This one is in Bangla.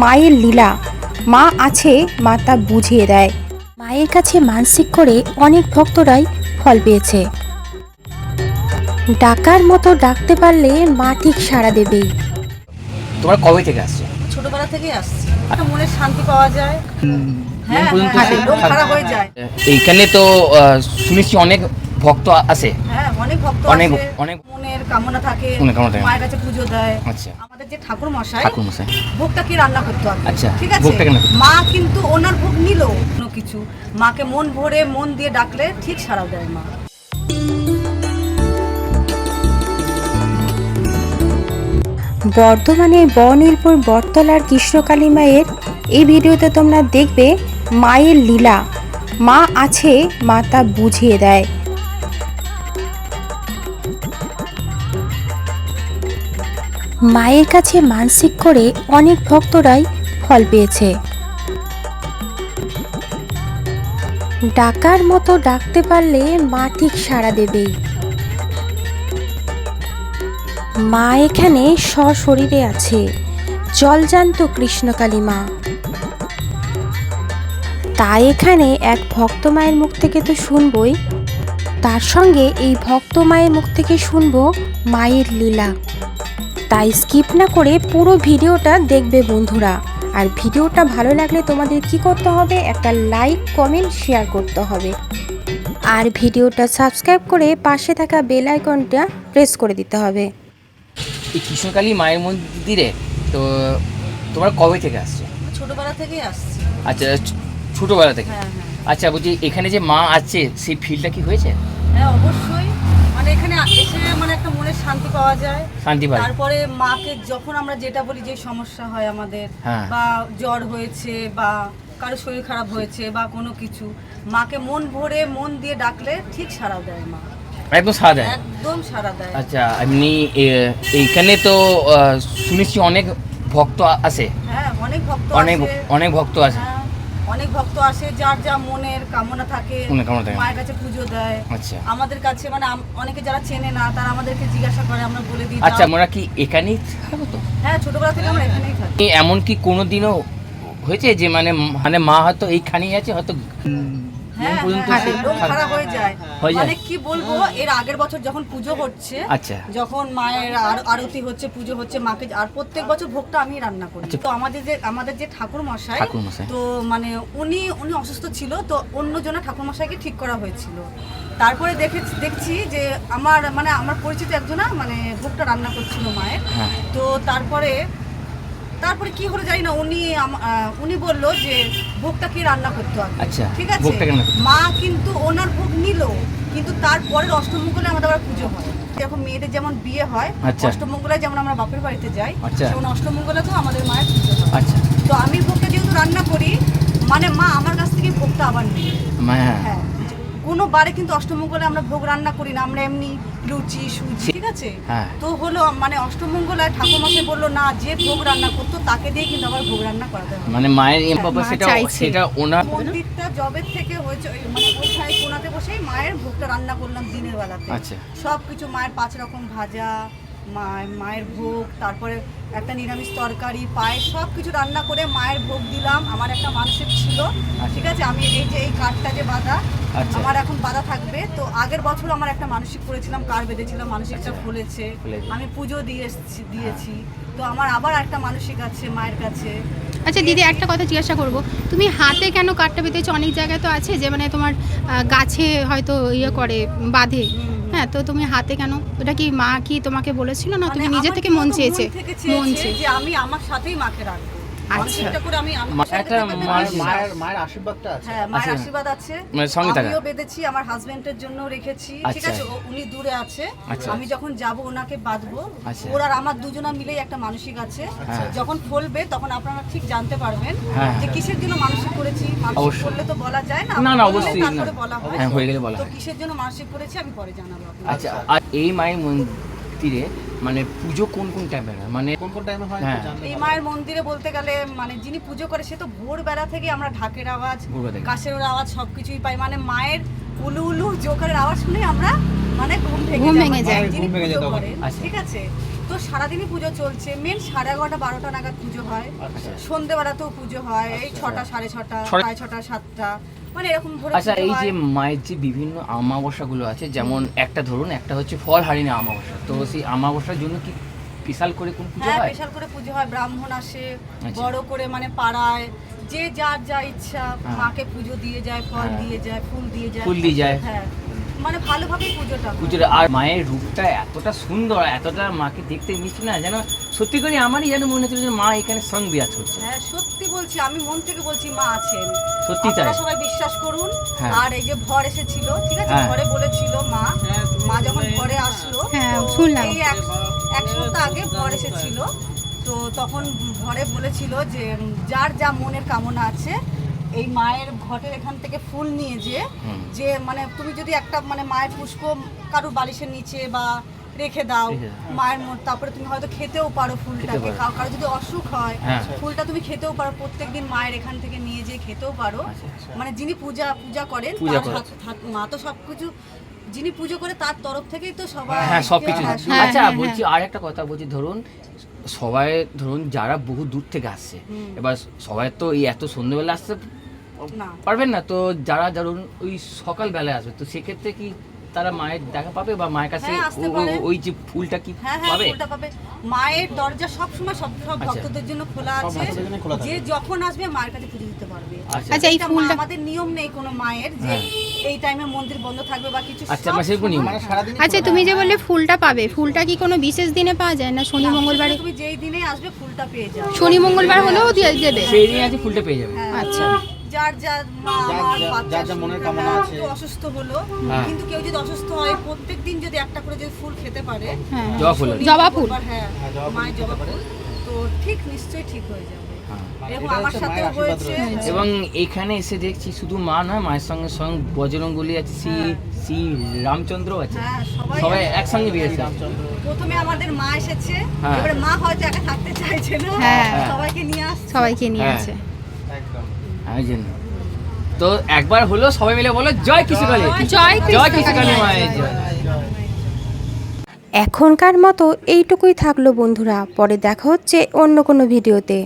মায়ের লীলা। মা আছে মা তা বুঝিয়ে দেয়। মায়ের কাছে মানসিক করে অনেক ভক্তরাই ফল পেয়েছে। ডাকার মতো ডাকতে পারলে মা ঠিক সাড়া দেবেই। তোমরা কবে থেকে আসছো? ছোটবেলা থেকেই আসছি। একটা মনে শান্তি পাওয়া যায়। হ্যাঁ হ্যাঁ, খারাপ হয়ে যায়। এইখানে তো আহ, শুনেছি অনেক ভক্ত আসে হ্যাঁ অনেক ভক্ত অনেক- অনেক- মনের কামনা থাকে। মায়ের কাছে পুজো দেয়। আচ্ছা। আমাদের যে ঠাকুর মশাই ঠাকুর মশাই ভোগটা কি রান্না করতে হবে আচ্ছা, ঠিক আছে? ভোগটা মা কিন্তু ওনার ভোগ নিল কোনো কিছু। মাকে মন ভরে মন দিয়ে ডাকলে ঠিক সাড়া দেয় মা। বর্ধমানের বনীলপুর বটতলার কৃষ্ণকালী মায়ের এই ভিডিওতে তোমরা দেখবে মায়ের লীলা। মা আছে মা তা বুঝিয়ে দেয়। মায়ের কাছে মানসিক করে অনেক ভক্তরাই ফল পেয়েছে। ডাকার মতো ডাকতে পারলে মা ঠিক সাড়া দেবেই। মা এখানে সশরীরে আছে। জলজান্ত কৃষ্ণকালী মা তাই এখানে এক ভক্ত মায়ের মুখ থেকে তো শুনবই। তার সঙ্গে এই ভক্ত মায়ের মুখ থেকে শুনব মায়ের লীলা। তাই স্কিপ না করে পুরো ভিডিওটা দেখবে বন্ধুরা। আর ভিডিওটা ভালো লাগলে তোমাদের কি করতে হবে? একটা লাইক কমেন্ট শেয়ার করতে হবে। আর ভিডিওটা সাবস্ক্রাইব করে পাশে থাকা বেল আইকনটা প্রেস করে দিতে হবে। এই কৃষ্ণকালী মায়ের মন্দিরে তো তোমরা কবে থেকে আসছো? ছোটবেলা থেকেই আসছি। আচ্ছা ছোটবেলা থেকে? হ্যাঁ হ্যাঁ। আচ্ছা বলছি এখানে যে মা আছে সেই ফিলটা কি হয়েছে? হ্যাঁ অবশ্যই মানে এখানে এসে মানে একটা মনের শান্তি পাওয়া যায়। শান্তি পাই। তারপরে মাকে যখন আমরা যেটা বলি যে সমস্যা হয় আমাদের হ্যাঁ। বা জ্বর হয়েছে বা কারও শরীর খারাপ হয়েছে বা কোনো কিছু মাকে মন ভরে মন দিয়ে ডাকলে ঠিক সাড়া দেয় মা। একদম সাদা দেয়। একদম সাড়া দেয়। আচ্ছা এমনি এইখানে তো শুনেছি অনেক ভক্ত আসে হ্যাঁ অনেক ভক্ত অনেক অনেক ভক্ত আসে হ্যাঁ, অনেক ভক্ত আসে যার যা মনের কামনা থাকে। মায়ের কাছে পুজো দেয়। আচ্ছা। আমাদের কাছে মানে অনেকে যারা চেনে না তারা আমাদেরকে জিজ্ঞাসা করে আমরা বলে দিই আচ্ছা আমরা কি এখানেই থাকব তো? হ্যাঁ ছোটবেলা থেকে আমরা এখানেই থাকি। এমন কি কোনোদিনও হয়েছে যে মানে মানে মা হয়তো এইখানেই আছে হয়তো হ্যাঁ পর্যন্ত হ্যাঁ, লোক খারাপ হয়ে যায়। হয়ে যায়? মানে কি বলব এর আগের বছর যখন পুজো হচ্ছে আচ্ছা। যখন মায়ের আর- আরতি হচ্ছে পুজো হচ্ছে মাকে আর প্রত্যেক বছর ভোগটা আমি রান্না করি। আচ্ছা। তো আমাদের যে আমাদের যে ঠাকুর মশাই ঠাকুর তো মানে উনি উনি অসুস্থ ছিল তো অন্য জনের ঠাকুর মশাইকে ঠিক করা হয়েছিল। তারপরে দেখে দেখছি যে আমার মানে আমার পরিচিত একজনা মানে ভোগটা রান্না করছিল মায়ের। হ্যাঁ। তো তারপরে তারপরে কি হলো জানি না উনি আম- আহ, উনি বলল যে ভোগটা কি রান্না করতে হবে? আচ্ছা, ঠিক আছে? মা কিন্তু ওনার ভোগ নিল কিন্তু তারপরের অষ্টমঙ্গলে আমাদের আবার পুজো হয়। এখন মেয়েদের যেমন বিয়ে হয় আচ্ছা। অষ্টমঙ্গলে যেমন আমরা বাপের বাড়িতে যাই আচ্ছা। যেমন অষ্টমঙ্গলে তো আমাদের মায়ের পুজো হয়। আচ্ছা। তো আমি ভোগটা যেহেতু রান্না করি মানে মা আমার কাছ থেকে ভোগটা আবার নিয়ে। হ্যাঁ। হ্যাঁ। কোনো বারে কিন্তু অষ্টমঙ্গলে আমরা ভোগ রান্না করি না আমরা এমনি লুচি সুচি ঠিক আছে হ্যাঁ। তো হলো মানে অষ্টমঙ্গলায় ঠাকুমাকে বলল না যে ভোগ রান্না করতো তাকে দিয়ে কিন্তু আবার ভোগ রান্না করাতে হবে মানে মায়ের বাবা সেটা। সেটা ওনার মন্দিরটা জবের থেকে হয়েছে ওই মানে ওখানে কোনাতে বসেই মায়ের ভোগটা রান্না করলাম দিনের বেলাতে আচ্ছা। সব কিছু মায়ের পাঁচ রকম ভাজা মায়ের ভোগ তারপরে একটা নিরামিষ তরকারি পায়েস সব কিছু রান্না করে মায়ের ভোগ দিলাম। আমার একটা মানসিক ছিল। ঠিক আছে আমি এই যে এই কাঠটা যে বাঁধা আচ্ছা। আমার এখন বাঁধা থাকবে। তো আগের বছর আমার একটা মানসিক করেছিলাম কার বেঁধেছিলাম মানসিকটা খুলেছে খুলেছে। আমি পুজো দিয়ে দিয়েছি। তো আমার আবার একটা মানসিক আছে মায়ের কাছে। আচ্ছা দিদি একটা কথা জিজ্ঞাসা করব। তুমি হাতে কেন কাঠটা বেঁধেছো? অনেক জায়গায় তো আছে যে মানে তোমার গাছে হয়তো ইয়ে করে বাঁধে। হ্যাঁ তো তুমি হাতে কেন? ওটা কি মা কি তোমাকে বলেছিল? না তুমি মানে নিজে থেকে মন চেয়েছে? মন চেয়েছে চেয়ে। আমি আমার সাথেই মাকে রাখব? আচ্ছা। করে আমি আমার মা- একটা থাকতে মার- বেশি মায়ের মায়ের আশীর্বাদটা আছে হ্যাঁ মায়ের আচ্ছা। আশীর্বাদ আছে মানে সঙ্গে থাকা। আমিও বেঁধেছি আমার হাজবেন্ডের জন্য রেখেছি ঠিক আচ্ছা। আছে উনি দূরে আছে আচ্ছা। আমি যখন যাব ওনাকে বাঁধবো। ওর আর আমার দুজনা মিলেই একটা মানসিক আছে। যখন ফলবে তখন আপনারা ঠিক জানতে পারবেন হ্যাঁ, যে হ্যাঁ। কিসের জন্য মানসিক করেছি মানসিক করলে তো বলা যায় না না, না, অবশ্যই না। বলা হয় হ্যাঁ, হয়ে গেলে বলা তো কিসের জন্য মানসিক করেছি আমি পরে জানাব আপনাকে আচ্ছা আর এই মায়ের মন্দিরে মানে পুজো কোন কোন টাইমে হয়? মানে কোন কোন টাইমে হয় হ্যাঁ। এই মায়ের মন্দিরে বলতে গেলে মানে যিনি পুজো করে সে তো ভোরবেলা থেকে আমরা ঢাকের আওয়াজ কাশের আওয়াজ সবকিছুই পাই। মানে মায়ের উলু উলু জোকারের আওয়াজ শুনে আমরা মানে ঘুম ভেঙে ঘুম ভেঙে যায়। যিনি ঘুম ভেঙে যায় পুজো তখন। করেন, আচ্ছা। ঠিক আছে? তো সারাদিনই পুজো চলছে। মেন সাড়ে এগারোটা বারোটা নাগাদ পুজো হয়। আচ্ছা। সন্ধেবেলাতেও পুজো হয়। এই ছটা সাড়ে ছটা- সাড়ে ছটা সাতটা। মানে এরকম আচ্ছা এই যে মায়ের যে বিভিন্ন আমাবস্যাগুলো আছে যেমন একটা ধরুন একটা হচ্ছে ফল হারিনা আমাবস্যা তো সেই আমাবস্যার জন্য কি বিশাল করে কোন পুজো হ্যাঁ হয় স্পেশাল করে পুজো হয় ব্রাহ্মণ আসে আচ্ছা। বড় করে মানে পাড়ায় যে যার যা ইচ্ছা হ্যাঁ। মাকে পুজো দিয়ে যায় ফল হ্যাঁ। দিয়ে যায় ফুল দিয়ে যায় ফুল দিয়ে যায়। হ্যাঁ মানে ভালোভাবেই পুজোটা। পুজোর আর মায়ের রূপটা এতটা সুন্দর এতটা মাকে দেখতে মিষ্টি না যেন সত্যি করে আমারই যেন মনে হচ্ছিল যে মা এখানে সং বিরাজ করছে হ্যাঁ সত্যি বলছি আমি মন থেকে বলছি মা আছেন সত্যি তাই সবাই বিশ্বাস করুন হ্যাঁ। আর এই যে ভর এসেছিল ঠিক আছে হ্যাঁ। ঘরে বলেছিল মা মা যখন ঘরে আসলো হ্যাঁ, শুনলাম। এই এক এক সপ্তাহ আগে ভর এসেছিল তো তখন ঘরে বলেছিল যে যার যা মনের কামনা আছে এই মায়ের ঘটের এখান থেকে ফুল নিয়ে যে যে মানে তুমি যদি একটা মানে মায়ের পুষ্প কারুর বালিশের নিচে বা রেখে দাও মায়ের মন তারপরে তুমি হয়তো খেতেও পারো ফুলটাকে। পারো। কারও যদি অসুখ হয় হ্যাঁ। ফুলটা তুমি খেতেও পারো। প্রত্যেকদিন মায়ের এখান থেকে নিয়ে যেয়ে খেতেও পারো। আচ্ছা, আচ্ছা। মানে যিনি পূজা পূজা করেন মা তো সবকিছু যিনি পুজো করে তার তরফ থেকেই তো সবাই হ্যাঁ সব কিছু হ্যাঁ, হ্যাঁ, আচ্ছা হ্যাঁ, বলছি আর একটা কথা বলছি ধরুন সবাই ধরুন যারা বহু দূর থেকে আসছে এবার সবাই তো এই এত সন্ধ্যেবেলা আসতে পারবেন না? তো যারা ধরুন ওই সকালবেলায় আসবে তো সেক্ষেত্রে কি তারা মায়ের দেখা পাবে বা মায়ের কাছে হ্যাঁ। ওই যে ফুলটা কি হ্যাঁ হ্যাঁ পাবে? মায়ের দরজা সব সময় সব সব আচ্ছা। ভক্তদের জন্য খোলা আছে। যে যখন আসবে মায়ের কাছে পুজো দিতে পারবে। আচ্ছা। আচ্ছা এই ফুলটা আমাদের নিয়ম নেই কোনো মায়ের যে। এই টাইমে মন্দির বন্ধ থাকবে বা কিছু আচ্ছা, মানে মানে সারাদিন আচ্ছা তুমি যে বললে ফুলটা পাবে ফুলটা কি কোনো বিশেষ দিনে পাওয়া যায় না শনি মঙ্গলবারে? তুমি যেই দিনে আসবে ফুলটা পেয়ে যাবে। শনি মঙ্গলবার হলেও দিয়ে দেবে। সেই দিন আছে ফুলটা পেয়ে যাবে। আচ্ছা। যার যার মা যার যার মনের কামনা আছে। অসুস্থ হলো। হ্যাঁ। কিন্তু কেউ যদি অসুস্থ হয় প্রত্যেক দিন যদি একটা করে যদি ফুল খেতে পারে হ্যাঁ। জবা ফুল। জবা ফুল। হ্যাঁ হ্যাঁ, মায়ের জবা ফুল। তো ঠিক নিশ্চয়ই ঠিক হয়ে যাবে। হ্যাঁ। এবং এখানে এসে দেখছি শুধু মা না মায়ের সঙ্গে সঙ্গে বজরঙ্গলি আছে শ্রী। শ্রী রামচন্দ্র আছে। হ্যাঁ সবাই সবাই একসঙ্গে রামচন্দ্র প্রথমে আমাদের মা এসেছে। এবারে মা হয়তো একা থাকতে চাইছে না। হ্যাঁ। সবাইকে নিয়ে আসছে। সবাইকে নিয়ে। আছে একদম। ওই জন্য তো একবার হলো সবাই মিলে বলো জয় কৃষ্ণকালী জয় জয় কিছু মায়ের জয়। এখনকার মতো এইটুকুই থাকল বন্ধুরা পরে দেখা হচ্ছে অন্য কোনো ভিডিওতে।